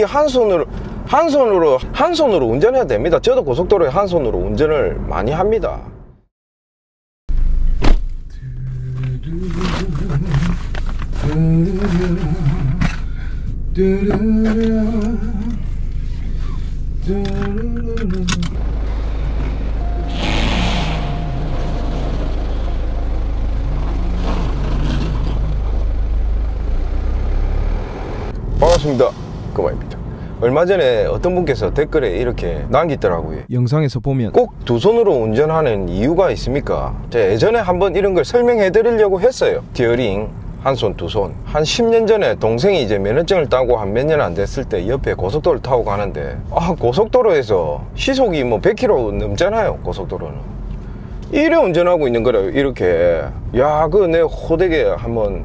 이한 손으로 한 손으로 한 손으로 운전해야 됩니다. 저도 고속도로에 한 손으로 운전을 많이 합니다. 반갑습니다. 그만입니다. 얼마 전에 어떤 분께서 댓글에 이렇게 남기더라고요. 영상에서 보면 꼭 두 손으로 운전하는 이유가 있습니까? 제가 예전에 한번 이런 걸 설명해 드리려고 했어요. 디어링 한 손, 두 손. 한 10년 전에 동생이 이제 면허증을 따고 한 몇 년 안 됐을 때 옆에 고속도로를 타고 가는데 아, 고속도로에서 시속이 뭐 100km 넘잖아요, 고속도로는. 이래 운전하고 있는 거래요, 이렇게. 야, 그 내 호되게 한번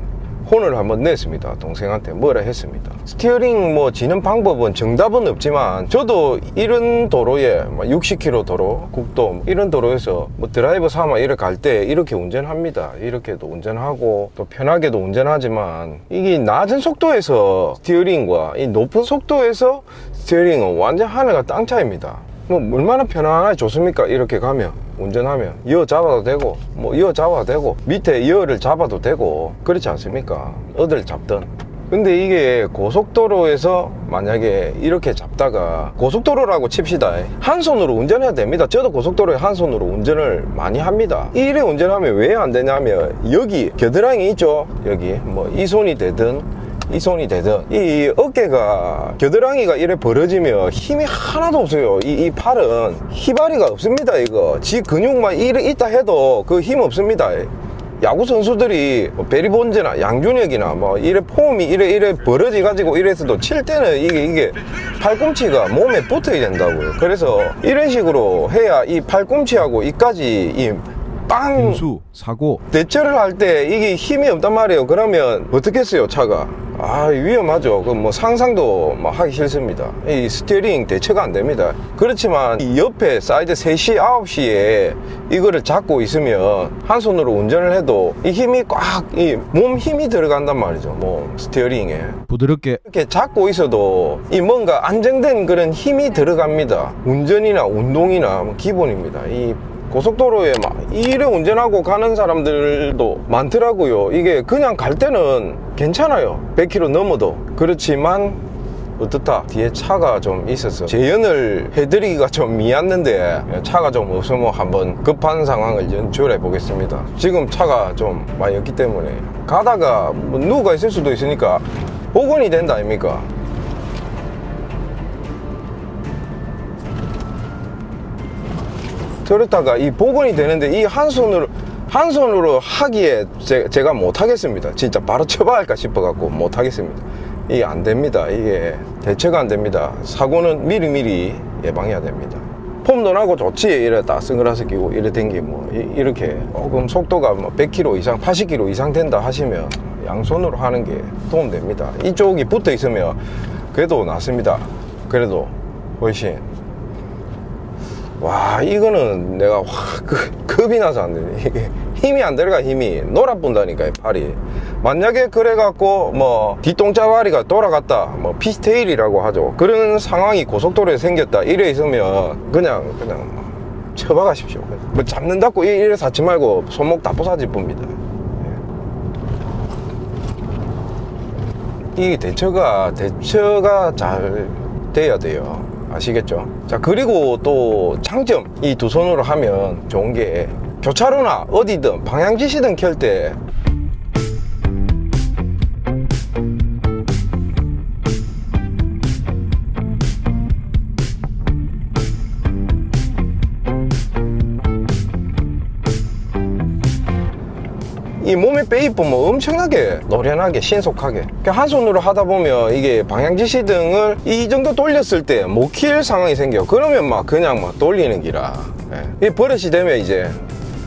혼을 한번 냈습니다. 동생한테 뭐라 했습니다. 스티어링 뭐 지는 방법은 정답은 없지만 저도 이런 도로에 60km 도로, 국도 이런 도로에서 뭐 드라이버 삼아 이렇게 갈 때 이렇게 운전합니다. 이렇게도 운전하고 또 편하게도 운전하지만 이게 낮은 속도에서 스티어링과 이 높은 속도에서 스티어링은 완전 하늘과 땅 차이입니다. 뭐 얼마나 편안하게 좋습니까? 이렇게 가면 운전하면 이어 잡아도 되고 뭐 이어 잡아도 되고 밑에 이어를 잡아도 되고 그렇지 않습니까? 어딜 잡든. 근데 이게 고속도로에서 만약에 이렇게 잡다가 고속도로라고 칩시다. 한 손으로 운전해야 됩니다. 저도 고속도로에 한 손으로 운전을 많이 합니다. 이래 운전하면 왜 안 되냐면 여기 겨드랑이 있죠? 여기 뭐 이 손이 되든 이 손이 되든 이 어깨가 겨드랑이가 이래 벌어지면 힘이 하나도 없어요. 이, 이 팔은 희발이가 없습니다 이거. 지 근육만 이래 있다 해도 그 힘 없습니다. 야구 선수들이 뭐 베리본즈나 양준혁이나 뭐 이래 폼이 이래 이래 벌어지 가지고 이래서도 칠 때는 이게 이게 팔꿈치가 몸에 붙어야 된다고요. 그래서 이런 식으로 해야 이 팔꿈치하고 이까지 이 빵 변수, 사고, 대처를 할 때 이게 힘이 없단 말이에요. 그러면 어떻게 써요, 차가? 아, 위험하죠. 그 뭐 상상도 뭐 하기 싫습니다. 이 스티어링 대처가 안 됩니다. 그렇지만 이 옆에 사이드 3시, 9시에 이거를 잡고 있으면 한 손으로 운전을 해도 이 힘이 꽉, 이 몸 힘이 들어간단 말이죠. 뭐 스티어링에. 부드럽게 이렇게 잡고 있어도 이 뭔가 안정된 그런 힘이 들어갑니다. 운전이나 운동이나 뭐 기본입니다. 이 고속도로에 막 이래 운전하고 가는 사람들도 많더라고요. 이게 그냥 갈 때는 괜찮아요. 100km 넘어도. 그렇지만 어떻다 뒤에 차가 좀 있어서 재연을 해드리기가 좀 미안한데 차가 좀 없으면 한번 급한 상황을 연출해 보겠습니다 지금 차가 좀 많이 없기 때문에 가다가 뭐 누가 있을 수도 있으니까 복원이 된다 아닙니까 그렇다가 이 복원이 되는데 이 한 손으로 한 손으로 하기에 제, 제가 못 하겠습니다. 진짜 바로 쳐봐할까 싶어 갖고 못 하겠습니다. 이게 안 됩니다. 이게 대처가 안 됩니다. 사고는 미리미리 예방해야 됩니다. 폼도 나고 좋지 이래 딱 선글라스 끼고 이래 댕기 뭐 이, 렇게 조금 속도가 뭐 100km 이상 80km 이상 된다 하시면 양손으로 하는 게 도움됩니다. 이쪽이 붙어 있으면 그래도 낫습니다. 그래도 훨씬 와 이거는 내가 확 그, 겁이 나서 안 되네. 이게 힘이 안 들어가 힘이. 놀아본다니까 이 팔이. 만약에 그래갖고 뭐 뒤통짜바리가 돌아갔다 뭐 피스테일이라고 하죠. 그런 상황이 고속도로에 생겼다 이래 있으면 그냥 그냥 뭐 쳐박아십시오. 뭐 잡는다고 이- 이래 사지 말고 손목 다 부사질 뿐입니다. 이 대처가 대처가 잘 돼야 돼요 아시겠죠? 자 그리고 또 장점 이 두 손으로 하면 좋은 게 교차로나 어디든 방향지시등 켤 때 이 몸에 빼입으면 엄청나게 노련하게 신속하게 한 손으로 하다 보면 이게 방향지시 등을 이 정도 돌렸을 때 못 킬 상황이 생겨 그러면 막 그냥 막 돌리는 기라 예. 이 버릇이 되면 이제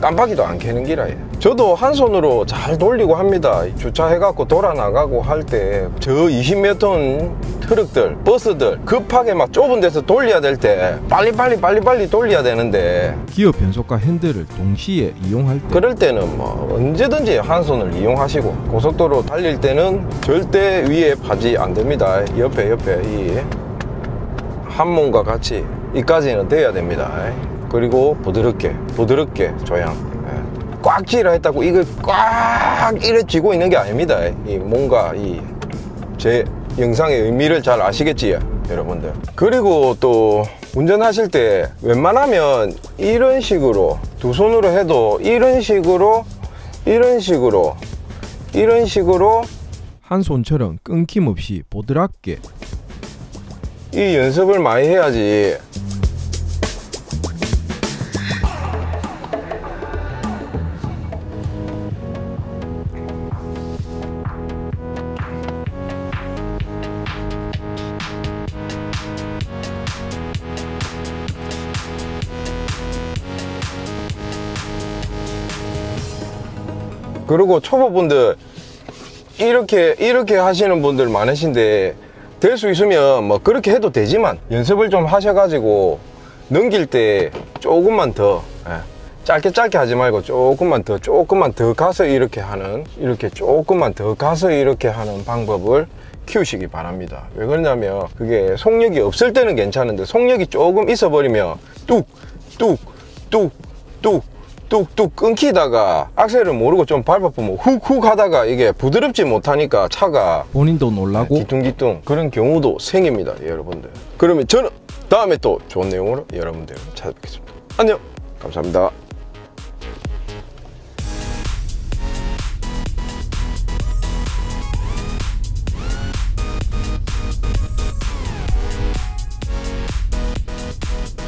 깜빡이도 안 켜는 기라 예. 저도 한 손으로 잘 돌리고 합니다 주차해갖고 돌아 나가고 할 때 저 20몇 톤 트럭들, 버스들 급하게 막 좁은 데서 돌려야 될 때 빨리빨리 빨리빨리 돌려야 되는데 기어 변속과 핸들을 동시에 이용할 때 그럴 때는 뭐 언제든지 한 손을 이용하시고 고속도로 달릴 때는 절대 위에 파지 안 됩니다. 옆에 옆에 이 한몸과 같이 이까지는 돼야 됩니다. 그리고 부드럽게 부드럽게 조향. 예. 꽉 쥐라 했다고 이걸 꽉 이래 쥐고 있는 게 아닙니다. 이 뭔가 이 제 영상의 의미를 잘 아시겠지요, 여러분들. 그리고 또 운전하실 때 웬만하면 이런 식으로 두 손으로 해도 이런 식으로 이런 식으로 이런 식으로 한 손처럼 끊김없이 보드랍게 이 연습을 많이 해야지 그리고 초보분들 이렇게 이렇게 하시는 분들 많으신데 될 수 있으면 뭐 그렇게 해도 되지만 연습을 좀 하셔가지고 넘길 때 조금만 더 예, 짧게 짧게 하지 말고 조금만 더 조금만 더 가서 이렇게 하는 이렇게 조금만 더 가서 이렇게 하는 방법을 키우시기 바랍니다. 왜 그러냐면 그게 속력이 없을 때는 괜찮은데 속력이 조금 있어 버리면 뚝 뚝 뚝 뚝 뚝뚝 끊기다가 악셀을 모르고 좀 밟아보면 훅훅 하다가 이게 부드럽지 못하니까 차가 본인도 놀라고? 뒤뚱뒤뚱 그런 경우도 생깁니다 여러분들. 그러면 저는 다음에 또 좋은 내용으로 여러분들 찾아뵙겠습니다. 안녕! 감사합니다